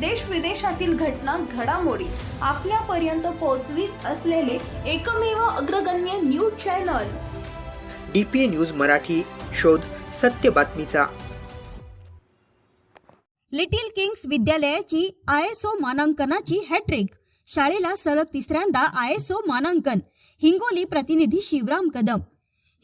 देश विदेशातील घटना घडामोडी आपल्यापर्यंत पोहोचवीत असलेले एकमेव अग्रगण्य news channel. D P A news Marathi शोध सत्य बातमीचा. लिटिल किंग्स विद्यालयाची आय एस ओ मानांकनाची हॅट्रिक शाळेला सलग तिसऱ्यांदा आय एस ओ मानांकन हिंगोली प्रतिनिधी शिवराम कदम.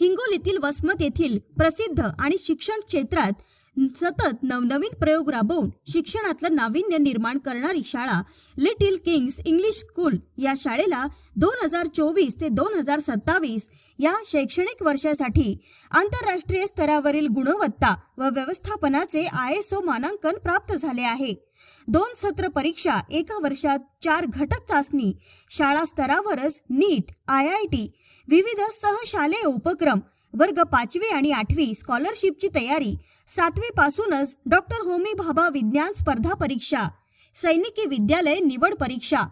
हिंगोलीतील वसमत येथील प्रसिद्ध आणि शिक्षण क्षेत्रात सतत नवनवीन प्रयोग राबवून शिक्षणातलं नाविन्य निर्माण करणारी शाळा लिटिल किंग्स इंग्लिश स्कूल या शाळेला दोन हजार चोवीस ते दोन हजार सत्तावीस या शैक्षणिक वर्षासाठी आंतरराष्ट्रीय स्तरावरील गुणवत्ता व व्यवस्थापनाचे आय एस ओ मानांकन प्राप्त झाले आहे. दोन सत्र परीक्षा एका वर्षात चार घटक चाचणी शाळा स्तरावरच नीट आय आय टी विविध सहशालेय उपक्रम वर्ग पाचवी आणि आठवी स्कॉलरशिपची तयारी. सातवी पासूनच डॉक्टर होमी भाभा विज्ञान स्पर्धा परीक्षा. सैनिकी विद्यालय निवड परीक्षा.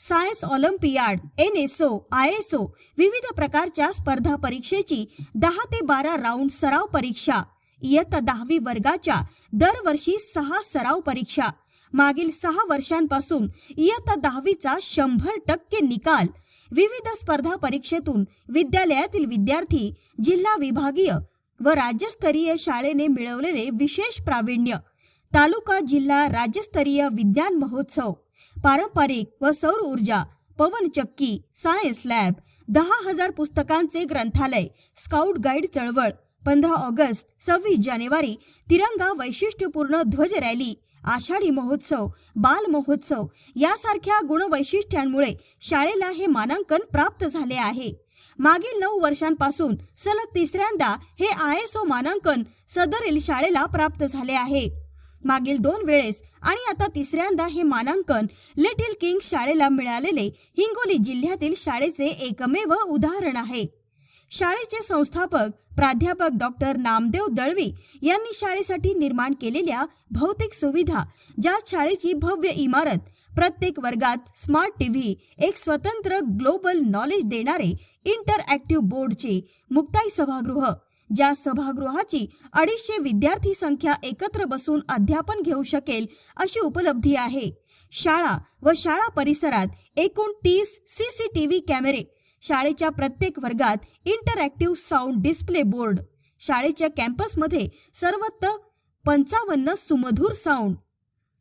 Science olympiad N S O I S O विविध प्रकारच्या स्पर्धा परीक्षेची दहा ते बारा राऊंड सराव परीक्षा. इयत्ता दहावी वर्गाच्या दरवर्षी सहा सराव परीक्षा. मागील सहा वर्षांपासून इयत्ता दहावीचा शंभर टक्के निकाल विविध स्पर्धा परीक्षेतून विद्यालयातील विद्यार्थी जिल्हा विभागीय व राज्यस्तरीय शाळेने मिळवलेले विशेष प्रावीण्य. तालुका जिल्हा राज्यस्तरीय विज्ञान महोत्सव. पारंपरिक व सौर ऊर्जा पवनचक्की सायन्स लॅब दहा हजार पुस्तकांचे ग्रंथालय स्काउट गाईड चळवळ पंधरा ऑगस्ट सव्वीस जानेवारी तिरंगा वैशिष्ट्यपूर्ण ध्वज रॅली आषाढी महोत्सव बाल महोत्सव यासारख्या गुणवैशिष्ट्यांमुळे शाळेला हे मानांकन प्राप्त झाले आहे. मागील नऊ वर्षांपासून सलग तिसऱ्यांदा हे आय एस ओ मानांकन सदरील शाळेला प्राप्त झाले आहे. मागील दोन वेळेस आणि आता तिसऱ्यांदा हे मानांकन लिटिल किंग शाळेला मिळालेले हिंगोली जिल्ह्यातील शाळेचे एकमेव उदाहरण आहे. शाळेचे संस्थापक प्राध्यापक डॉक्टर नामदेव दळवी यांनी शाळेसाठी निर्माण केलेल्या भौतिक सुविधा ज्या शाळेची भव्य इमारत प्रत्येक वर्गात स्मार्ट टीव्ही एक स्वतंत्र ग्लोबल नॉलेज देणारे इंटरऍक्टिव्ह बोर्डचे मुक्ताई सभागृह ज्या सभागृहाची अडीचशे विद्यार्थी संख्या एकत्र बसून अध्यापन घेऊ शकेल अशी उपलब्धी आहे. शाळा व शाळा परिसरात एकूण तीस सी सी टी व्ही कॅमेरे शाळेच्या प्रत्येक वर्गात इंटरॅक्टिव्ह साऊंड डिस्प्ले बोर्ड शाळेच्या कॅम्पसमध्ये सर्वत्र पंचावन्न सुमधूर साऊंड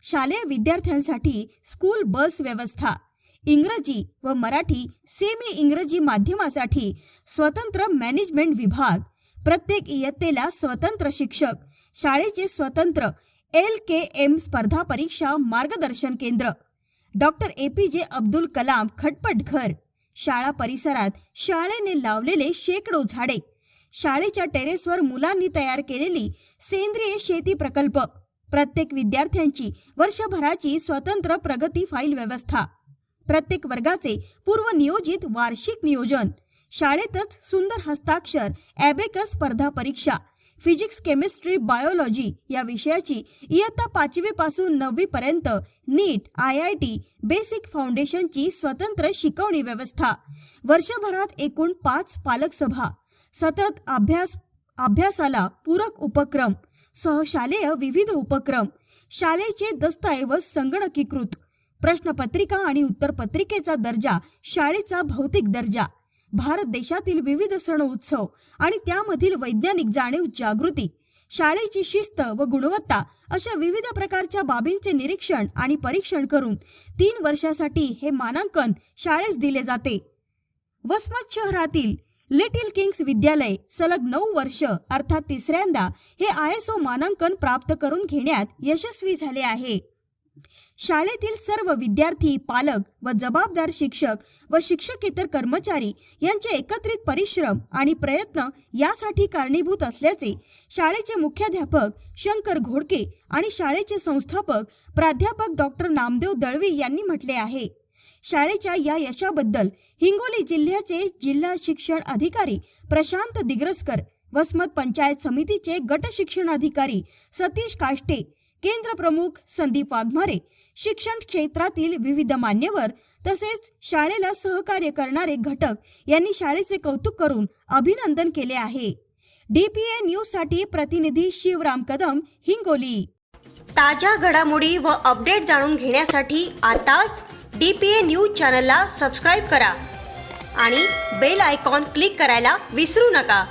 शालेय विद्यार्थ्यांसाठी स्कूल बस व्यवस्था. इंग्रजी व मराठी सेमी इंग्रजी माध्यमासाठी स्वतंत्र मॅनेजमेंट विभाग. प्रत्येक इयत्तेला स्वतंत्र शिक्षक. शाळेचे स्वतंत्र एल के एम स्पर्धा परीक्षा मार्गदर्शन केंद्र. डॉक्टर ए पी जे अब्दुल कलाम खटपट घर शाळा परिसरात शाळेने लावलेले शेकडो झाडे. शाळेच्या टेरेसवर मुलांनी तयार केलेली सेंद्रिय शेती प्रकल्प. प्रत्येक विद्यार्थ्यांची वर्षभराची स्वतंत्र प्रगती फाईल व्यवस्था. प्रत्येक वर्गाचे पूर्वनियोजित वार्षिक नियोजन. शाळेतच सुंदर हस्ताक्षर ॲबेकस स्पर्धा परीक्षा फिजिक्स केमिस्ट्री बायोलॉजी या विषयाची इयत्ता पाचवी पासून नववी पर्यंत NEET I I T basic फाउंडेशनची स्वतंत्र शिकवणी व्यवस्था. वर्षभरात एकूण पाच पालक सभा सतत अभ्यास अभ्यासाला पूरक उपक्रम सहशालेय विविध उपक्रम शाळेचे दस्तऐवज संगणकीकृत प्रश्नपत्रिका आणि उत्तरपत्रिकेचा दर्जा शाळेचा भौतिक दर्जा. भारत देशातील विविध सण उत्सव आणि त्यामधील वैज्ञानिक जाणीव जागृती शाळेची शिस्त व गुणवत्ता अशा विविध प्रकारच्या बाबींचे निरीक्षण आणि परीक्षण करून तीन वर्षासाठी हे मानांकन शाळेस दिले जाते. वसमत शहरातील लिटिल किंग्स विद्यालय सलग नऊ वर्ष अर्थात तिसऱ्यांदा हे आय एस ओ मानांकन प्राप्त करून घेण्यात यशस्वी झाले आहे. शाळेतील सर्व विद्यार्थी पालक व जबाबदार शिक्षक व शिक्षकेतर कर्मचारी यांचे एकत्रित परिश्रम आणि प्रयत्न यासाठी कारणीभूत असल्याचे शाळेचे मुख्याध्यापक शंकर घोडके आणि शाळेचे संस्थापक प्राध्यापक डॉक्टर नामदेव दळवी यांनी म्हटले आहे. शाळेच्या या यशाबद्दल हिंगोली जिल्ह्याचे जिल्हा शिक्षण अधिकारी प्रशांत दिग्रसकर वसमत पंचायत समितीचे गट शिक्षणाधिकारी सतीश काष्टे केंद्र प्रमुख संदीप वाघमारे शिक्षण क्षेत्रातील विविध मान्यवर तसेच शाळेला सहकार्य करणारे घटक यांनी शाळेचे कौतुक करून अभिनंदन केले आहे. डीपीए न्यूजसाठी प्रतिनिधी शिवराम कदम हिंगोली. ताज्या घडामोडी व अपडेट जाणून घेण्यासाठी आताच डी पी ए न्यूज चॅनलला सबस्क्राईब करा आणि बेल आयकॉन क्लिक करायला विसरू नका.